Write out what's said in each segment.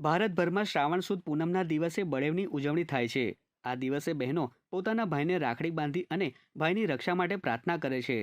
ભારતભરમાં શ્રાવણ સુદ પૂનમના દિવસે બળેવની ઉજવણી થાય છે. આ દિવસે બહેનો પોતાના ભાઈને રાખડી બાંધી અને ભાઈની રક્ષા માટે પ્રાર્થના કરે છે.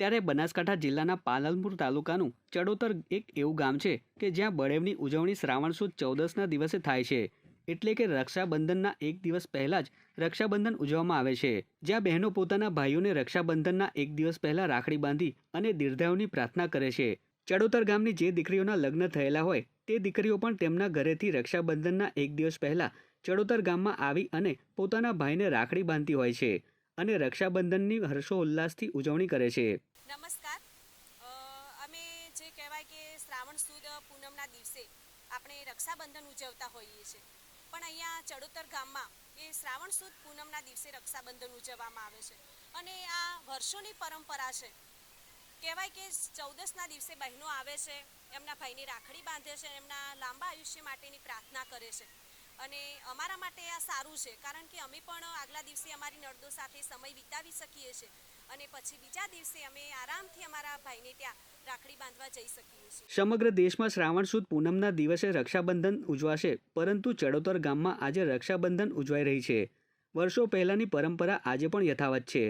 ત્યારે બનાસકાંઠા જિલ્લાના પાલનપુર તાલુકાનું ચડોતર એક એવું ગામ છે કે જ્યાં બળેવની ઉજવણી શ્રાવણ સુદ ચૌદસના દિવસે થાય છે. એટલે કે રક્ષાબંધનના એક દિવસ પહેલાં જ રક્ષાબંધન ઉજવવામાં આવે છે. જ્યાં બહેનો પોતાના ભાઈઓને રક્ષાબંધનના એક દિવસ પહેલાં રાખડી બાંધી અને દીર્ઘાયુની પ્રાર્થના કરે છે. ચડોતર ગામની જે દીકરીઓના લગ્ન થયેલા હોય તે દીકરીઓ પણ તેમના ઘરેથી રક્ષાબંધનના એક દિવસ પહેલા ચડોતર ગામમાં આવી અને પોતાના ભાઈને રાખડી બાંધતી હોય છે અને રક્ષાબંધનની હર્ષોલ્લાસથી ઉજવણી કરે છે. નમસ્કાર. અમે જે કહેવાય કે શ્રાવણ સુદ પૂનમના દિવસે આપણે રક્ષાબંધન ઉજવતા હોઈએ છીએ. પણ અહીંયા ચડોતર ગામમાં એ શ્રાવણ સુદ પૂનમના દિવસે રક્ષાબંધન ઉજવવામાં આવે છે. અને આ વર્ષોની પરંપરા છે કહેવાય કે ચૌદસના દિવસે બહેનો આવે છે, એમના ભાઈને રાખડી બાંધે છે, એમના લાંબા આયુષ્ય માટેની પ્રાર્થના કરે છે. અને અમારા માટે આ સારું છે, કારણ કે અમે પણ આગલા દિવસે અમારી નળદો સાથે સમય વિતાવી શકીએ છીએ અને પછી બીજા દિવસે અમે આરામથી અમારા ભાઈને ત્યાં રાખડી બાંધવા જઈ શકીએ છીએ. સમગ્ર દેશમાં શ્રાવણ સુદ પૂનમના દિવસે રક્ષાબંધન ઉજવાશે, પરંતુ ચડોતર ગામમાં આજે રક્ષાબંધન ઉજવાઈ રહી છે. વર્ષો પહેલાંની પરંપરા આજે પણ યથાવત છે.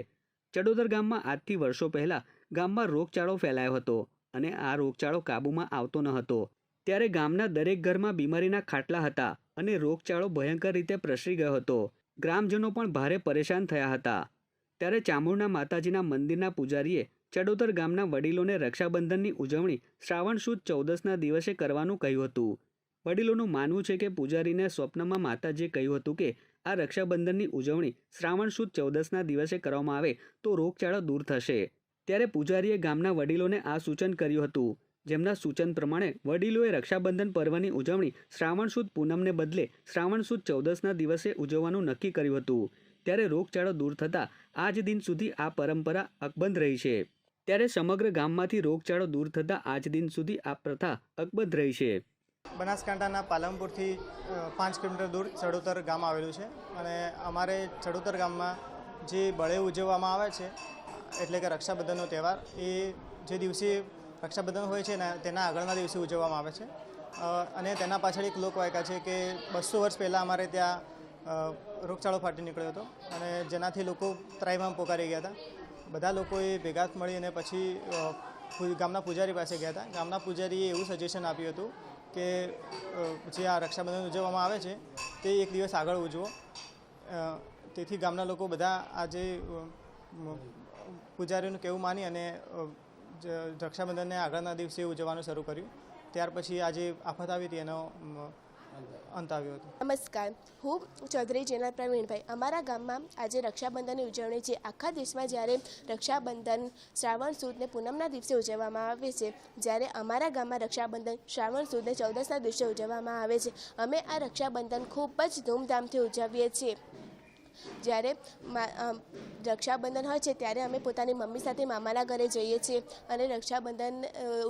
ચડોતર ગામમાં આજથી વર્ષો પહેલાં ગામમાં રોગચાળો ફેલાયો હતો અને આ રોગચાળો કાબૂમાં આવતો ન હતો. ત્યારે ગામના દરેક ઘરમાં બીમારીના ખાટલા હતા અને રોગચાળો ભયંકર રીતે પ્રસરી ગયો હતો. ગ્રામજનો પણ ભારે પરેશાન થયા હતા. ત્યારે ચામુંડના માતાજીના મંદિરના પૂજારીએ ચડોતર ગામના વડીલોને રક્ષાબંધનની ઉજવણી શ્રાવણ સુદ ચૌદસના દિવસે કરવાનું કહ્યું હતું. વડીલોનું માનવું છે કે પૂજારીને સ્વપ્નમાં માતાજીએ કહ્યું હતું કે આ રક્ષાબંધનની ઉજવણી શ્રાવણ સુદ ચૌદસના દિવસે કરવામાં આવે તો રોગચાળો દૂર થશે. ત્યારે પૂજારીએ ગામના વડીલોને આ સૂચન કર્યું હતું. જેમના સૂચન પ્રમાણે, વડીલોએ રક્ષાબંધન પર્વની ઉજવણી શ્રાવણ સુદ પૂનમને બદલે શ્રાવણ સુદ ચૌદસના દિવસે ઉજવવાનું નક્કી કર્યું હતું. ત્યારે રોગચાળો દૂર થતાં આજ દિન સુધી આ પરંપરા અકબંધ રહી છે. ત્યારે સમગ્ર ગામમાંથી રોગચાળો દૂર થતાં આજ દિન સુધી આ પ્રથા અકબંધ રહી છે. બનાસકાંઠાના પાલમપુરથી પાંચ કિલોમીટર દૂર ચડોતર ગામ આવેલું છે. અને અમારે ચડોતર ગામમાં જે બળે ઉજવવામાં આવે છે એટલે કે રક્ષાબંધનનો તહેવાર, એ જે દિવસે રક્ષાબંધન હોય છે ને, તેના આગળના દિવસે ઉજવવામાં આવે છે. અને તેના પાછળ એક લોકવાયકા છે કે બસો વર્ષ પહેલાં અમારે ત્યાં રોગચાળો ફાટી નીકળ્યો હતો અને જેનાથી લોકો ત્રાહિમામ પોકારી ગયા હતા. બધા લોકોએ ભેગા મળી અને પછી ગામના પૂજારી પાસે ગયા હતા. ગામના પૂજારીએ એવું સજેશન આપ્યું હતું કે જે આ રક્ષાબંધન ઉજવવામાં આવે છે, તે એક દિવસ આગળ ઉજવો. તેથી ગામના લોકો બધા આજે પૂજારીનું કહેવું માની અને રક્ષાબંધનને આગળના દિવસે ઉજવવાનું શરૂ કર્યું. ત્યાર પછી આજે આફત આવી હતી, એનો અંત આવ્યો હતો. નમસ્કાર. હું ચૌધરી જેનલ પ્રવીણભાઈ. અમારા ગામમાં આજે રક્ષાબંધનની ઉજવણી છે. આખા દેશમાં જ્યારે રક્ષાબંધન, શ્રાવણ સુદને પૂનમના દિવસે ઉજવવામાં આવે છે, જ્યારે અમારા ગામમાં રક્ષાબંધન, શ્રાવણ સુદને ચૌદસના દિવસે ઉજવવામાં આવે છે. અમે આ રક્ષાબંધન ખૂબ જ ધૂમધામથી ઉજવીએ છીએ. જ્યારે રક્ષાબંધન હોય છે, ત્યારે અમે પોતાની મમ્મી સાથે મામાના ઘરે જઈએ છીએ અને રક્ષાબંધન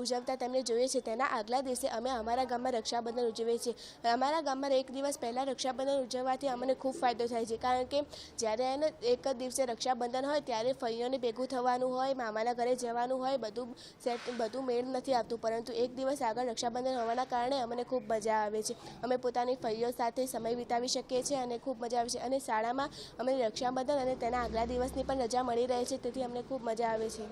ઉજવતા તેમને જોઈએ છીએ તેના આગલા દિવસે અમે અમારા ગામમાં રક્ષાબંધન ઉજવીએ છીએ. અમારા ગામમાં એક દિવસ પહેલાં રક્ષાબંધન ઉજવવાથી અમને ખૂબ ફાયદો થાય છે. કારણ કે જ્યારે એને એક જ દિવસે રક્ષાબંધન હોય, ત્યારે ફઈઓને ભેગું થવાનું હોય, મામાના ઘરે જવાનું હોય, બધું સેટ, બધું મેળ નથી આવતું. પરંતુ એક દિવસ આગળ રક્ષાબંધન હોવાના કારણે અમને ખૂબ મજા આવે છે. અમે પોતાની ફઈઓ સાથે સમય વિતાવી શકીએ છીએ અને ખૂબ મજા આવે છે. અને શાળામાં અમને રક્ષાબંધન અને તેના આગલા દિવસની પણ રજા મળી રહે છે, તેથી અમને ખૂબ મજા આવે છે.